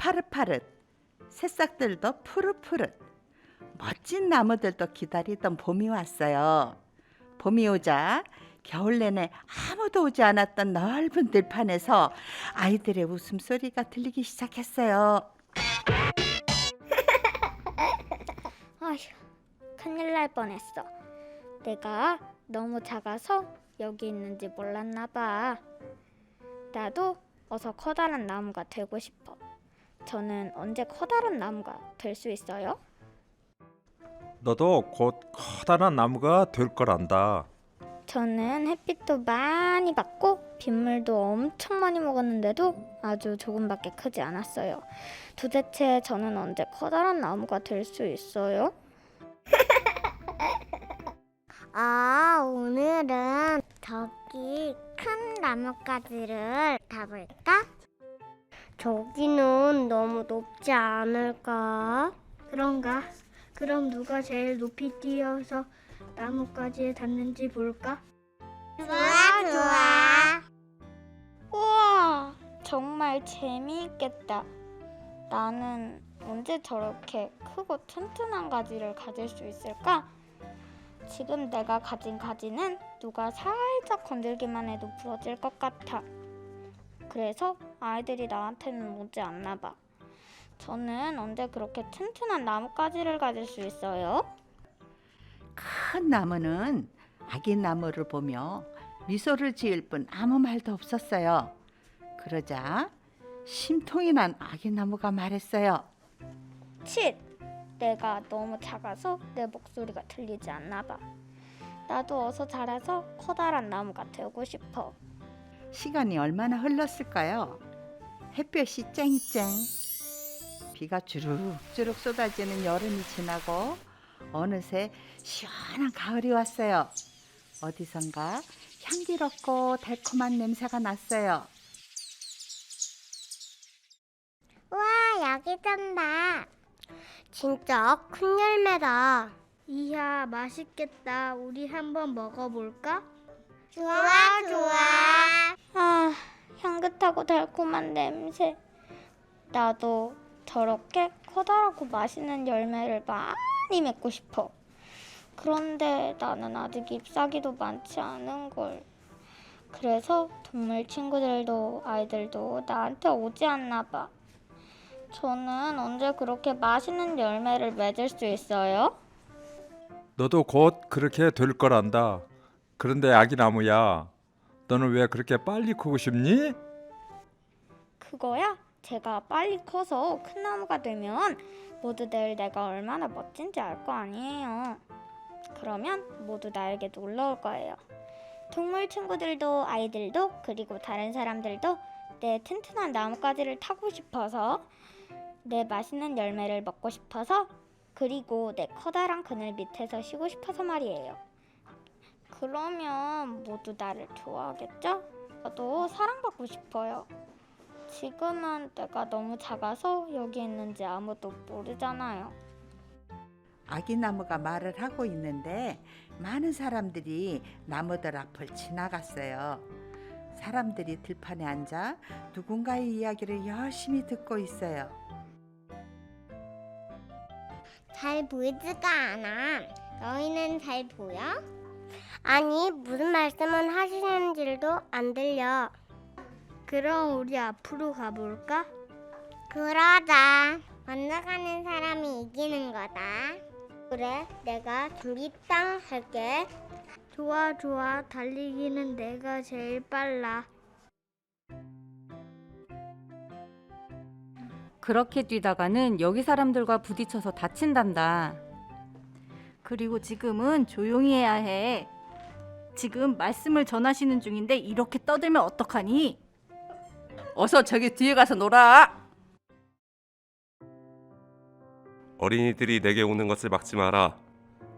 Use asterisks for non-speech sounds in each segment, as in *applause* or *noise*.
파릇파릇, 새싹들도 푸릇푸릇, 멋진 나무들도 기다리던 봄이 왔어요. 봄이 오자 겨울 내내 아무도 오지 않았던 넓은 들판에서 아이들의 웃음소리가 들리기 시작했어요. *laughs* 아휴, 큰일 날 뻔했어. 내가 너무 작아서 여기 있는지 몰랐나 봐. 나도 어서 커다란 나무가 되고 싶어. 저는 언제 커다란 나무가 될 수 있어요? 너도 곧 커다란 나무가 될 거란다. 저는 햇빛도 많이 받고 빗물도 엄청 많이 먹었는데도 아주 조금밖에 크지 않았어요. 도대체 저는 언제 커다란 나무가 될 수 있어요? *laughs* 아, 오늘은 저기 큰 나뭇가지를 잡을까? 저기는 너무 높지 않을까? 그런가? 그럼 누가 제일 높이 뛰어서 나뭇가지에 닿는지 볼까? 좋아, 좋아. 우와, 정말 재미있겠다. 나는 언제 저렇게 크고 튼튼한 가지를 가질 수 있을까? 지금 내가 가진 가지는 누가 살짝 건들기만 해도 부러질 것 같아. 그래서 아이들이 나한테는 오지 않나 봐. 저는 언제 그렇게 튼튼한 나뭇가지를 가질 수 있어요? 큰 나무는 아기 나무를 보며 미소를 지을 뿐 아무 말도 없었어요. 그러자 심통이 난 아기 나무가 말했어요. 칫! 내가 너무 작아서 내 목소리가 들리지 않나 봐. 나도 어서 자라서 커다란 나무가 되고 싶어. 시간이 얼마나 흘렀을까요? 햇볕이 쨍쨍, 비가 주룩주룩 쏟아지는 여름이 지나고 어느새 시원한 가을이 왔어요. 어디선가 향기롭고 달콤한 냄새가 났어요. 와, 여기 쩐다. 진짜 큰 열매다. 이야, 맛있겠다. 우리 한번 먹어볼까? 좋아, 좋아. 아, 향긋하고 달콤한 냄새. 나도 저렇게 커다랗고 맛있는 열매를 많이 맺고 싶어. 그런데 나는 아직 잎사귀도 많지 않은 걸. 그래서 동물 친구들도 아이들도 나한테 오지 않나 봐. 저는 언제 그렇게 맛있는 열매를 맺을 수 있어요? 너도 곧 그렇게 될 거란다. 그런데 아기 나무야, 너는 왜 그렇게 빨리 크고 싶니? 그거야? 제가 빨리 커서 큰 나무가 되면 모두들 내가 얼마나 멋진지 알 거 아니에요. 그러면 모두 나에게 놀러 올 거예요. 동물 친구들도 아이들도 그리고 다른 사람들도 내 튼튼한 나뭇가지를 타고 싶어서 내 맛있는 열매를 먹고 싶어서 그리고 내 커다란 그늘 밑에서 쉬고 싶어서 말이에요. 그러면 모두 나를 좋아하겠죠? 나도 사랑받고 싶어요. 지금은 내가 너무 작아서 여기 있는지 아무도 모르잖아요. 아기 나무가 말을 하고 있는데 많은 사람들이 나무들 앞을 지나갔어요. 사람들이 들판에 앉아 누군가의 이야기를 열심히 듣고 있어요. 잘 보이지가 않아. 너희는 잘 보여? 아니, 무슨 말씀을 하시는지도 안 들려. 그럼 우리 앞으로 가볼까? 그러자. 먼저 가는 사람이 이기는 거다. 그래, 내가 준비 땅 할게. 좋아, 좋아. 달리기는 내가 제일 빨라. 그렇게 뛰다가는 여기 사람들과 부딪혀서 다친단다. 그리고 지금은 조용히 해야 해. 지금 말씀을 전하시는 중인데 이렇게 떠들면 어떡하니? 어서 저기 뒤에 가서 놀아. 어린이들이 내게 오는 것을 막지 마라.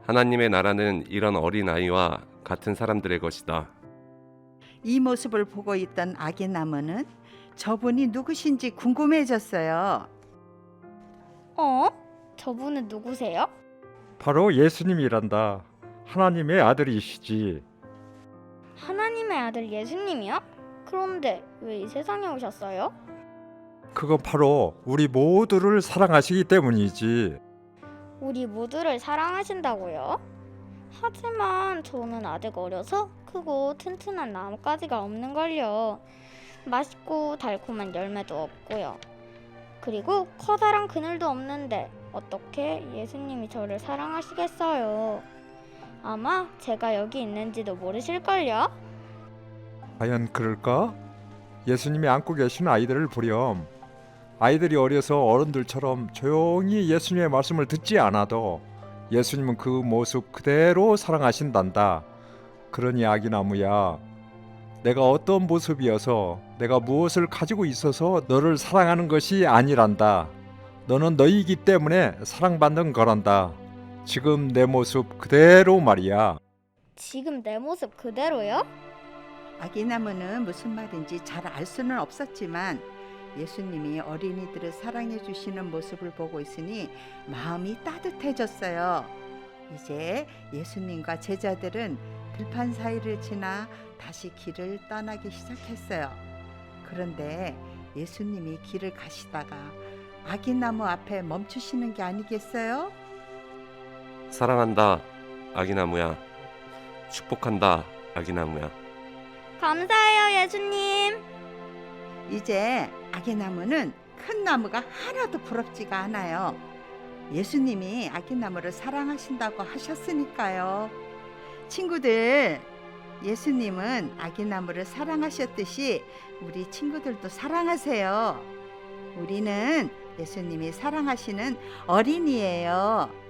하나님의 나라는 이런 어린 아이와 같은 사람들의 것이다. 이 모습을 보고 있던 아기 나무는 저분이 누구신지 궁금해졌어요. 어? 저분은 누구세요? 바로 예수님이란다. 하나님의 아들이시지. 하나님의 아들 예수님이요? 그런데 왜 이 세상에 오셨어요? 그건 바로 우리 모두를 사랑하시기 때문이지. 우리 모두를 사랑하신다고요? 하지만 저는 아직 어려서 크고 튼튼한 나뭇가지가 없는걸요. 맛있고 달콤한 열매도 없고요. 그리고 커다란 그늘도 없는데 어떻게 예수님이 저를 사랑하시겠어요? 아마 제가 여기 있는지도 모르실걸요? 과연 그럴까? 예수님이 안고 계신 아이들을 보렴. 아이들이 어려서 어른들처럼 조용히 예수님의 말씀을 듣지 않아도 예수님은 그 모습 그대로 사랑하신단다. 그러니 아기나무야. 내가 어떤 모습이어서 내가 무엇을 가지고 있어서 너를 사랑하는 것이 아니란다. 너는 너이기 때문에 사랑받는 거란다. 지금 내 모습 그대로 말이야. 지금 내 모습 그대로요? 아기나무는 무슨 말인지 잘 알 수는 없었지만 예수님이 어린이들을 사랑해 주시는 모습을 보고 있으니 마음이 따뜻해졌어요. 이제 예수님과 제자들은 들판 사이를 지나 다시 길을 떠나기 시작했어요. 그런데 예수님이 길을 가시다가 아기나무 앞에 멈추시는 게 아니겠어요? 사랑한다, 아기나무야. 축복한다, 아기나무야. 감사해요, 예수님. 이제 아기나무는 큰 나무가 하나도 부럽지가 않아요. 예수님이 아기나무를 사랑하신다고 하셨으니까요. 친구들, 예수님은 아기나무를 사랑하셨듯이 우리 친구들도 사랑하세요. 우리는 예수님이 사랑하시는 어린이에요.